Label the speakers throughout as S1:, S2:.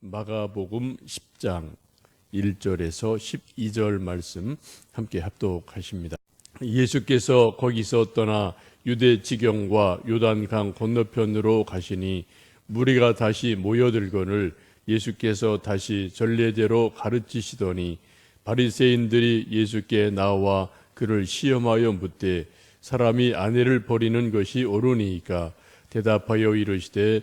S1: 마가복음 10장 1절에서 12절 말씀 함께 합독하십니다. 예수께서 거기서 떠나 유대 지경과 요단강 건너편으로 가시니 무리가 다시 모여들거늘 예수께서 다시 전례대로 가르치시더니 바리새인들이 예수께 나와 그를 시험하여 묻되 사람이 아내를 버리는 것이 옳으니까 대답하여 이르시되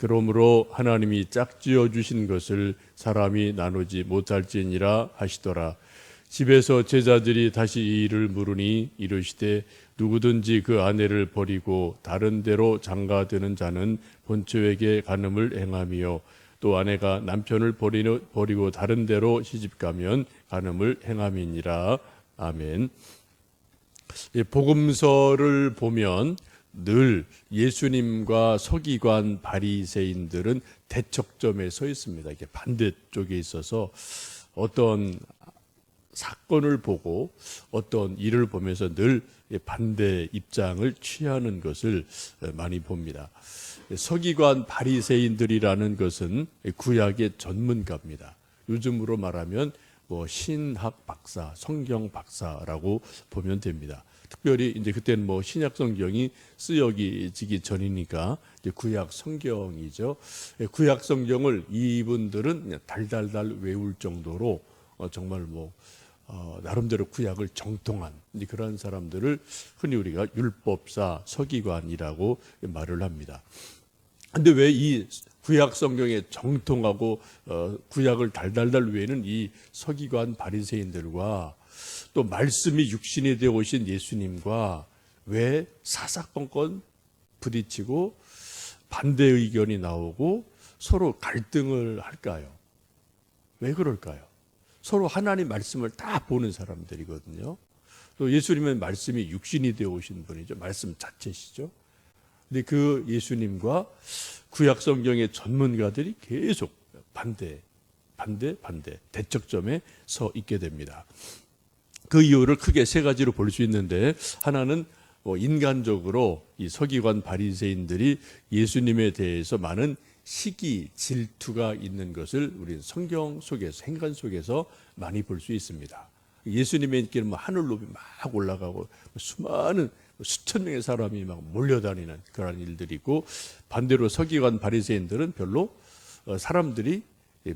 S1: 그러므로 하나님이 짝지어 주신 것을 사람이 나누지 못할지니라 하시더라. 집에서 제자들이 다시 이 일을 물으니 이르시되 누구든지 그 아내를 버리고 다른 데로 장가드는 자는 본처에게 간음을 행함이요. 또 아내가 남편을 버리고 다른 데로 시집가면 간음을 행함이니라. 아멘. 이 복음서를 보면 늘 예수님과 서기관 바리새인들은 대척점에 서 있습니다. 이게 반대쪽에 있어서 어떤 사건을 보고 어떤 일을 보면서 늘 반대 입장을 취하는 것을 많이 봅니다. 서기관 바리새인들이라는 것은 구약의 전문가입니다. 요즘으로 말하면 뭐 신학 박사, 성경 박사라고 보면 됩니다. 특별히 이제 그때는 뭐 신약 성경이 쓰여지기 전이니까 이제 구약 성경이죠. 구약 성경을 이분들은 달달달 외울 정도로 어 정말 뭐 어 나름대로 구약을 정통한 그런 사람들을 흔히 우리가 율법사, 서기관이라고 말을 합니다. 근데 왜 이 구약 성경에 정통하고 어, 구약을 달달달 외는 이 서기관 바리새인들과 또 말씀이 육신이 되어 오신 예수님과 왜 사사건건 부딪히고 반대 의견이 나오고 서로 갈등을 할까요? 왜 그럴까요? 서로 하나님 말씀을 다 보는 사람들이거든요. 또 예수님은 말씀이 육신이 되어 오신 분이죠. 말씀 자체시죠. 근데 그 예수님과 구약 성경의 전문가들이 계속 반대, 반대, 반대, 대척점에 서 있게 됩니다. 그 이유를 크게 세 가지로 볼 수 있는데 하나는 뭐 인간적으로 이 서기관 바리새인들이 예수님에 대해서 많은 시기, 질투가 있는 것을 우리 성경 속에서 행간 속에서 많이 볼 수 있습니다. 예수님의 인기는 뭐 하늘로 막 올라가고 수많은 수천 명의 사람이 막 몰려다니는 그런 일들이 있고 반대로 서기관 바리새인들은 별로 어, 사람들이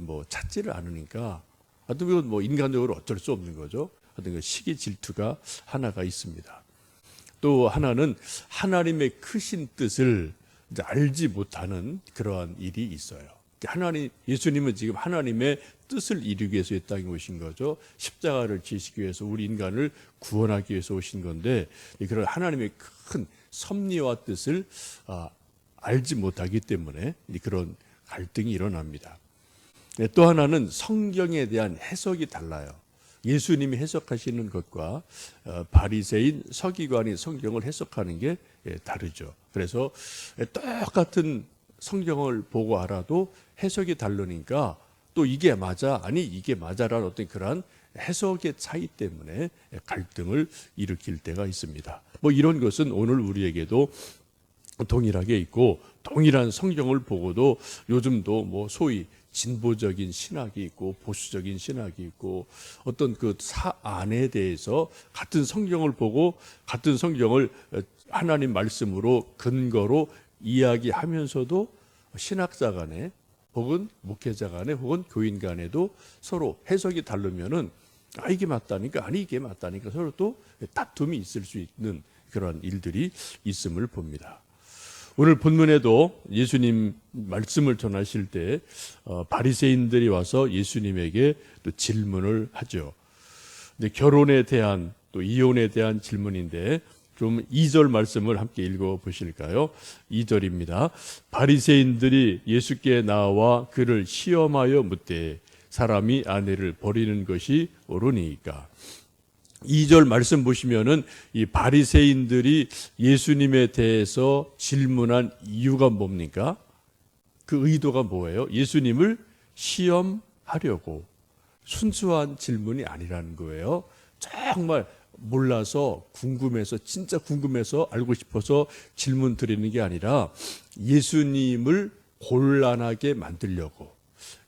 S1: 뭐 찾지를 않으니까 하여튼 그건 뭐 인간적으로 어쩔 수 없는 거죠. 하여튼 그 시기 질투가 하나가 있습니다. 또 하나는 하나님의 크신 뜻을 알지 못하는 그러한 일이 있어요. 하나님 예수님은 지금 하나님의 뜻을 이루기 위해서 이 땅에 오신 거죠. 십자가를 지시기 위해서 우리 인간을 구원하기 위해서 오신 건데 그런 하나님의 큰 섭리와 뜻을 아, 알지 못하기 때문에 그런 갈등이 일어납니다. 네, 또 하나는 성경에 대한 해석이 달라요. 예수님이 해석하시는 것과 어, 바리새인 서기관이 성경을 해석하는 게 예, 다르죠. 그래서 똑같은 성경을 보고 알아도 해석이 다르니까 또 이게 맞아 아니 이게 맞아라는 어떤 그러한 해석의 차이 때문에 갈등을 일으킬 때가 있습니다. 뭐 이런 것은 오늘 우리에게도 동일하게 있고 동일한 성경을 보고도 요즘도 뭐 소위 진보적인 신학이 있고 보수적인 신학이 있고 어떤 그 사안에 대해서 같은 성경을 보고 같은 성경을 하나님 말씀으로 근거로 이야기하면서도 신학자 간에 혹은 목회자 간에 혹은 교인 간에도 서로 해석이 다르면은 아 이게 맞다니까 아니 이게 맞다니까 서로 또 다툼이 있을 수 있는 그런 일들이 있음을 봅니다. 오늘 본문에도 예수님 말씀을 전하실 때 어, 바리새인들이 와서 예수님에게 또 질문을 하죠. 근데 결혼에 대한 또 이혼에 대한 질문인데 좀 2절 말씀을 함께 읽어 보실까요? 2절입니다. 바리새인들이 예수께 나와 그를 시험하여 묻되 사람이 아내를 버리는 것이 옳으니까. 2절 말씀 보시면은 이 바리새인들이 예수님에 대해서 질문한 이유가 뭡니까? 그 의도가 뭐예요? 예수님을 시험하려고 순수한 질문이 아니라는 거예요. 정말 몰라서 궁금해서 진짜 궁금해서 알고 싶어서 질문 드리는 게 아니라 예수님을 곤란하게 만들려고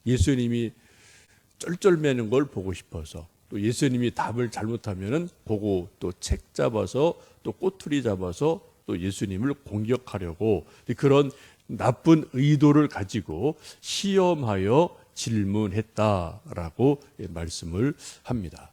S1: 예수님이 쩔쩔매는 걸 보고 싶어서 또 예수님이 답을 잘못하면은 보고 또 책 잡아서 또 꼬투리 잡아서 또 예수님을 공격하려고 그런 나쁜 의도를 가지고 시험하여 질문했다라고 말씀을 합니다.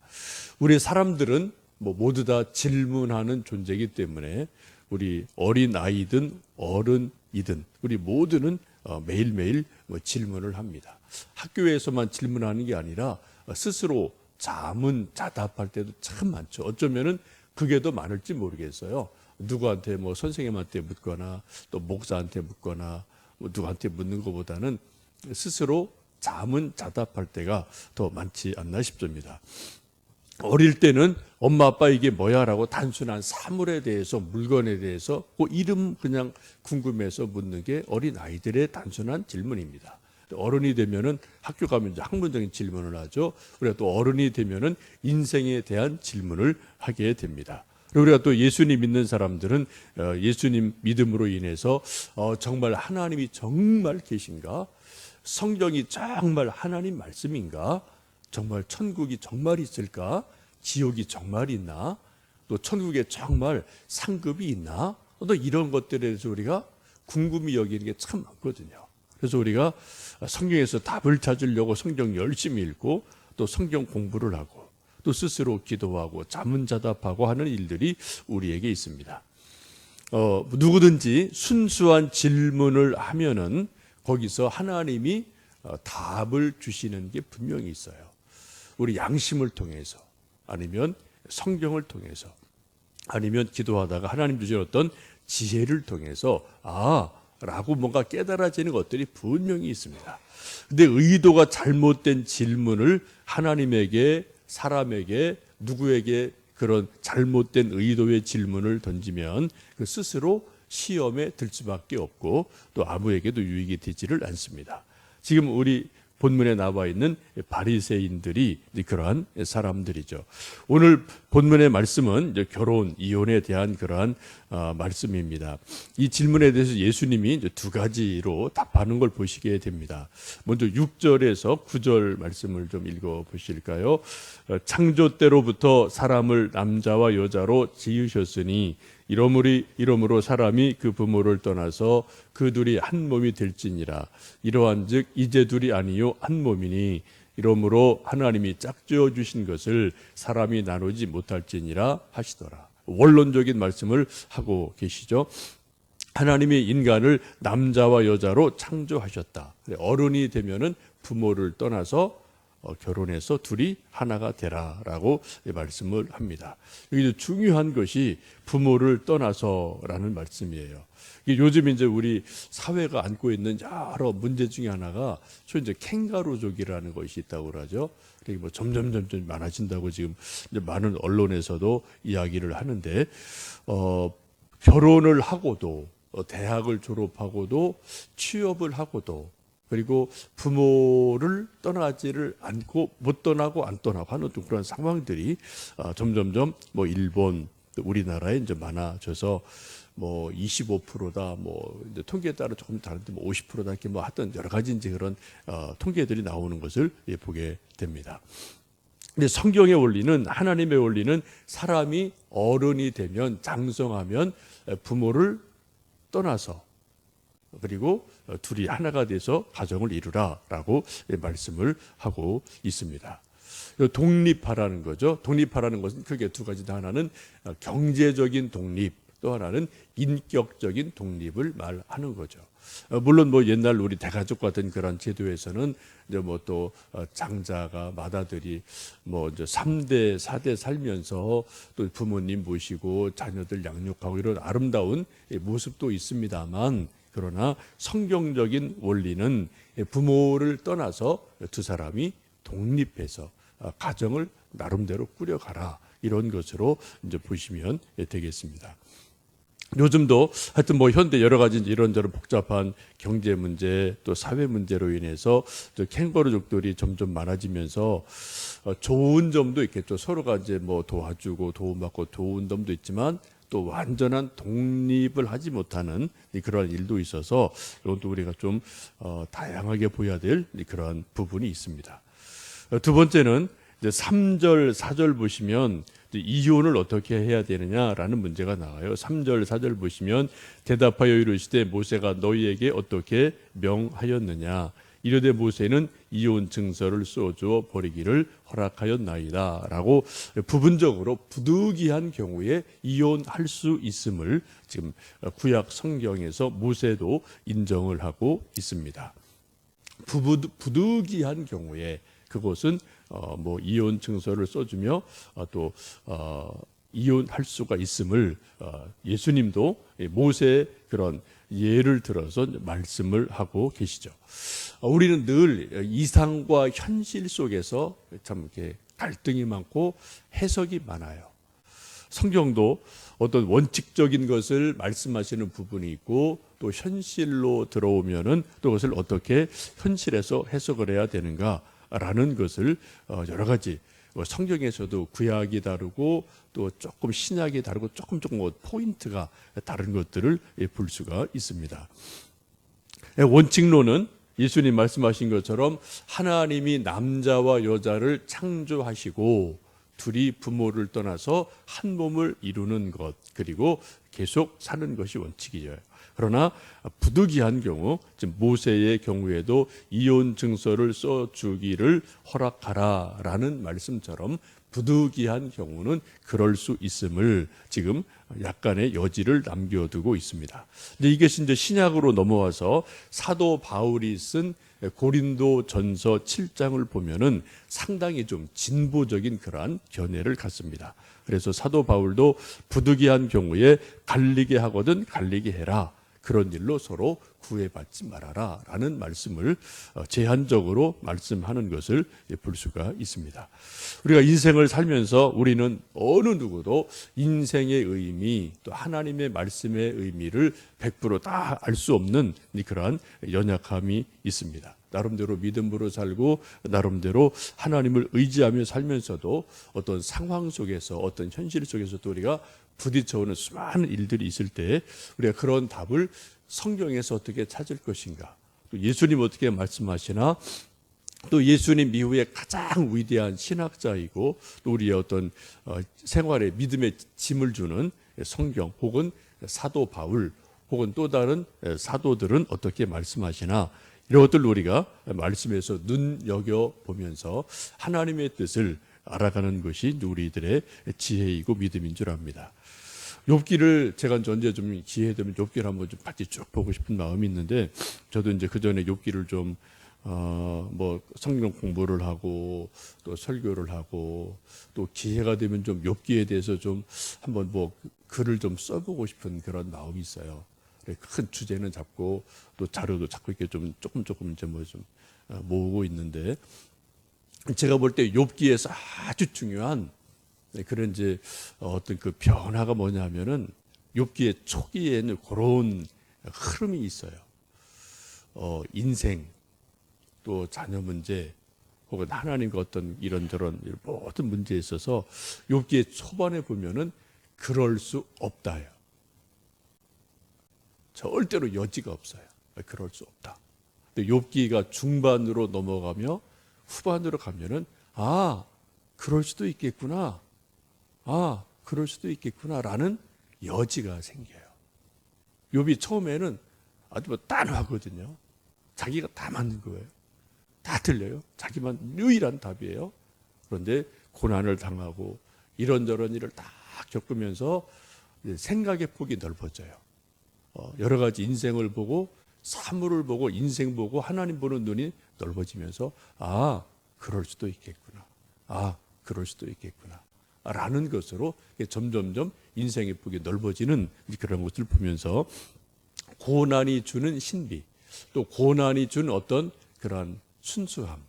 S1: 우리 사람들은 뭐 모두 다 질문하는 존재이기 때문에 우리 어린 아이든 어른이든 우리 모두는 어, 매일매일 뭐 질문을 합니다. 학교에서만 질문하는 게 아니라 스스로 자문 자답할 때도 참 많죠. 어쩌면은 그게 더 많을지 모르겠어요. 누구한테 뭐 선생님한테 묻거나 또 목사한테 묻거나 뭐 누구한테 묻는 것보다는 스스로 자문 자답할 때가 더 많지 않나 싶습니다. 어릴 때는 엄마 아빠 이게 뭐야라고 단순한 사물에 대해서 물건에 대해서 그 이름 그냥 궁금해서 묻는 게 어린 아이들의 단순한 질문입니다. 어른이 되면은 학교 가면 이제 학문적인 질문을 하죠. 우리가 또 어른이 되면은 인생에 대한 질문을 하게 됩니다. 그리고 우리가 또 예수님 믿는 사람들은 어, 예수님 믿음으로 인해서 어, 정말 하나님이 정말 계신가? 성경이 정말 하나님 말씀인가? 정말 천국이 정말 있을까? 지옥이 정말 있나? 또 천국에 정말 상급이 있나? 또 이런 것들에 대해서 우리가 궁금히 여기는 게 참 많거든요. 그래서 우리가 성경에서 답을 찾으려고 성경 열심히 읽고 또 성경 공부를 하고 또 스스로 기도하고 자문자답하고 하는 일들이 우리에게 있습니다. 어, 누구든지 순수한 질문을 하면은 거기서 하나님이 어, 답을 주시는 게 분명히 있어요. 우리 양심을 통해서 아니면 성경을 통해서 아니면 기도하다가 하나님 주신 어떤 지혜를 통해서 아 라고 뭔가 깨달아지는 것들이 분명히 있습니다. 근데 의도가 잘못된 질문을 하나님에게 사람에게 누구에게 그런 잘못된 의도의 질문을 던지면 그 스스로 시험에 들 수밖에 없고 또 아무에게도 유익이 되지를 않습니다. 지금 우리 본문에 나와 있는 바리새인들이 그러한 사람들이죠. 오늘 본문의 말씀은 결혼 이혼에 대한 그러한 어, 말씀입니다. 이 질문에 대해서 예수님이 두 가지로 답하는 걸 보시게 됩니다. 먼저 6절에서 9절 말씀을 좀 읽어 보실까요? 어, 창조 때로부터 사람을 남자와 여자로 지으셨으니 이러므로 이러므로 사람이 그 부모를 떠나서 그 둘이 한 몸이 될지니라 이러한즉 이제 둘이 아니요 한 몸이니 이러므로 하나님이 짝지어 주신 것을 사람이 나누지 못할지니라 하시더라 원론적인 말씀을 하고 계시죠. 하나님이 인간을 남자와 여자로 창조하셨다. 어른이 되면은 부모를 떠나서 어, 결혼해서 둘이 하나가 되라라고 말씀을 합니다. 여기 중요한 것이 부모를 떠나서라는 말씀이에요. 요즘 이제 우리 사회가 안고 있는 여러 문제 중에 하나가 소 이제 캥가루족이라는 것이 있다고 그러죠. 그게 뭐 점점 점점 많아진다고 지금 많은 언론에서도 이야기를 하는데 어, 결혼을 하고도 어, 대학을 졸업하고도 취업을 하고도 그리고 부모를 떠나지를 않고 못 떠나고 안 떠나고 하는 또 그런 상황들이 어, 점점점 뭐 일본 우리나라에 이제 많아져서 뭐 25%다 뭐 이제 통계에 따라 조금 다른데 뭐 50%다 이렇게 뭐 하던 여러 가지 이제 그런 어, 통계들이 나오는 것을 예, 보게 됩니다. 근데 성경의 원리는 하나님의 원리는 사람이 어른이 되면 장성하면 부모를 떠나서 그리고 둘이 하나가 돼서 가정을 이루라라고 말씀을 하고 있습니다. 독립하라는 거죠. 독립하라는 것은 크게 두 가지다. 하나는 경제적인 독립, 또 하나는 인격적인 독립을 말하는 거죠. 물론 뭐 옛날 우리 대가족 같은 그런 제도에서는 이제 뭐 또 장자가 마다들이 뭐 이제 3대, 4대 살면서 또 부모님 모시고 자녀들 양육하고 이런 아름다운 모습도 있습니다만 그러나 성경적인 원리는 부모를 떠나서 두 사람이 독립해서 아, 가정을 나름대로 꾸려가라 이런 것으로 이제 보시면 되겠습니다. 요즘도 하여튼 뭐 현대 여러 가지 이런저런 복잡한 경제 문제 또 사회 문제로 인해서 저 캥거루족들이 점점 많아지면서 어, 좋은 점도 있겠죠. 서로가 이제 뭐 도와주고 도움받고 좋은 점도 있지만 또 완전한 독립을 하지 못하는 그러한 일도 있어서 이것도 우리가 좀 어, 다양하게 보여야 될 그러한 부분이 있습니다. 어, 두 번째는 이제 3절, 4절 보시면 이혼을 어떻게 해야 되느냐라는 문제가 나와요. 3절, 4절 보시면 대답하여 이르시되 모세가 너희에게 어떻게 명하였느냐. 이르되 모세는 이혼 증서를 써주어 버리기를 허락하였나이다라고 부분적으로 부득이한 경우에 이혼할 수 있음을 지금 구약 성경에서 모세도 인정을 하고 있습니다. 부부, 부득이한 경우에 그것은 어, 뭐 이혼 증서를 써주며 어, 또 어, 이혼할 수가 있음을 어, 예수님도 모세의 그런 예를 들어서 말씀을 하고 계시죠. 어, 우리는 늘 이상과 현실 속에서 참 이렇게 갈등이 많고 해석이 많아요. 성경도 어떤 원칙적인 것을 말씀하시는 부분이 있고 또 현실로 들어오면은 또 그것을 어떻게 현실에서 해석을 해야 되는가라는 것을 어, 여러 가지 뭐 성경에서도 구약이 다르고 또 조금 신약이 다르고 조금 조금 뭐 포인트가 다른 것들을 볼 수가 있습니다. 원칙론은 예수님 말씀하신 것처럼 하나님이 남자와 여자를 창조하시고 둘이 부모를 떠나서 한 몸을 이루는 것 그리고 계속 사는 것이 원칙이죠. 그러나 부득이한 경우 지금 모세의 경우에도 이혼 증서를 써 주기를 허락하라라는 말씀처럼 부득이한 경우는 그럴 수 있음을 지금 약간의 여지를 남겨두고 있습니다. 근데 이것이 이제 신약으로 넘어와서 사도 바울이 쓴 고린도 전서 7장을 보면은 상당히 좀 진보적인 그러한 견해를 갖습니다. 그래서 사도 바울도 부득이한 경우에 갈리게 하거든 갈리게 해라. 그런 일로 서로 구애받지 말아라 라는 말씀을 어, 제한적으로 말씀하는 것을 볼 수가 있습니다. 우리가 인생을 살면서 우리는 어느 누구도 인생의 의미 또 하나님의 말씀의 의미를 100%다 알 수 없는 그러한 연약함이 있습니다. 나름대로 믿음으로 살고 나름대로 하나님을 의지하며 살면서도 어떤 상황 속에서 어떤 현실 속에서도 우리가 부딪혀오는 수많은 일들이 있을 때 우리가 그런 답을 성경에서 어떻게 찾을 것인가 또 예수님 어떻게 말씀하시나 또 예수님 이후에 가장 위대한 신학자이고 또 우리의 어떤 어, 생활에 믿음의 짐을 주는 성경 혹은 사도 바울 혹은 또 다른 사도들은 어떻게 말씀하시나 이런 것들 우리가 말씀에서 눈여겨 보면서 하나님의 뜻을 알아가는 것이 우리들의 지혜이고 믿음인 줄 압니다. 욥기를 제가 언제 좀 기회 되면 욥기를 한번 좀 같이 쭉 보고 싶은 마음이 있는데 저도 이제 그 전에 욥기를 좀 어, 뭐 성경 공부를 하고 또 설교를 하고 또 기회가 되면 좀 욥기에 대해서 좀 한번 뭐 글을 좀 써보고 싶은 그런 마음이 있어요. 큰 주제는 잡고 또 자료도 자꾸 이렇게 좀 조금 조금 이제 뭐 좀 모으고 있는데 제가 볼 때 욥기에서 아주 중요한 그런 이제 어떤 그 변화가 뭐냐면은 욥기의 초기에는 그런 흐름이 있어요. 어, 인생 또 자녀 문제 혹은 하나님과 어떤 이런저런 모든 문제에 있어서 욥기의 초반에 보면은 그럴 수 없다요. 절대로 여지가 없어요. 그럴 수 없다. 근데 욥기가 중반으로 넘어가며 후반으로 가면은 아 그럴 수도 있겠구나. 아 그럴 수도 있겠구나라는 여지가 생겨요. 욥이 처음에는 아주 뭐 단호하거든요. 자기가 다 맞는 거예요. 다 틀려요. 자기만 유일한 답이에요. 그런데 고난을 당하고 이런저런 일을 다 겪으면서 생각의 폭이 넓어져요. 어, 여러 가지 인생을 보고 사물을 보고 인생 보고 하나님 보는 눈이 넓어지면서 아 그럴 수도 있겠구나. 아 그럴 수도 있겠구나. 라는 것으로 점점점 인생의 폭이 넓어지는 그런 것을 보면서 고난이 주는 신비 또 고난이 준 어떤 그러한 순수함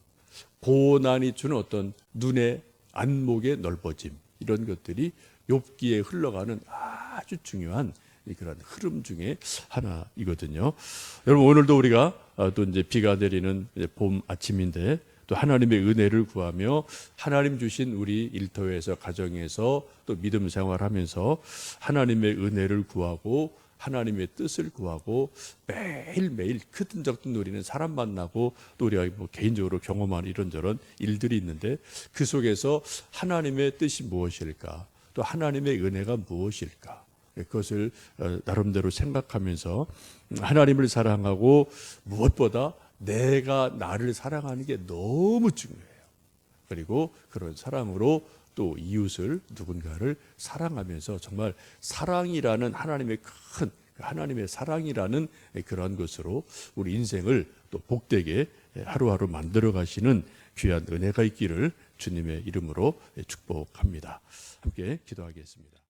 S1: 고난이 주는 어떤 눈의 안목의 넓어짐 이런 것들이 욥기에 흘러가는 아주 중요한 이 그런 흐름 중에 하나이거든요. 여러분 오늘도 우리가 아, 또 이제 비가 내리는 이제 봄 아침인데 또 하나님의 은혜를 구하며 하나님 주신 우리 일터에서 가정에서 또 믿음 생활하면서 하나님의 은혜를 구하고 하나님의 뜻을 구하고 매일매일 크든 적든 누리는 사람 만나고 또 우리가 뭐 개인적으로 경험하는 이런저런 일들이 있는데 그 속에서 하나님의 뜻이 무엇일까 또 하나님의 은혜가 무엇일까 그것을 어, 나름대로 생각하면서 하나님을 사랑하고 무엇보다 내가 나를 사랑하는 게 너무 중요해요. 그리고 그런 사랑으로 또 이웃을 누군가를 사랑하면서 정말 사랑이라는 하나님의 큰 하나님의 사랑이라는 그런 것으로 우리 인생을 또 복되게 하루하루 만들어 가시는 귀한 은혜가 있기를 주님의 이름으로 축복합니다. 함께 기도하겠습니다.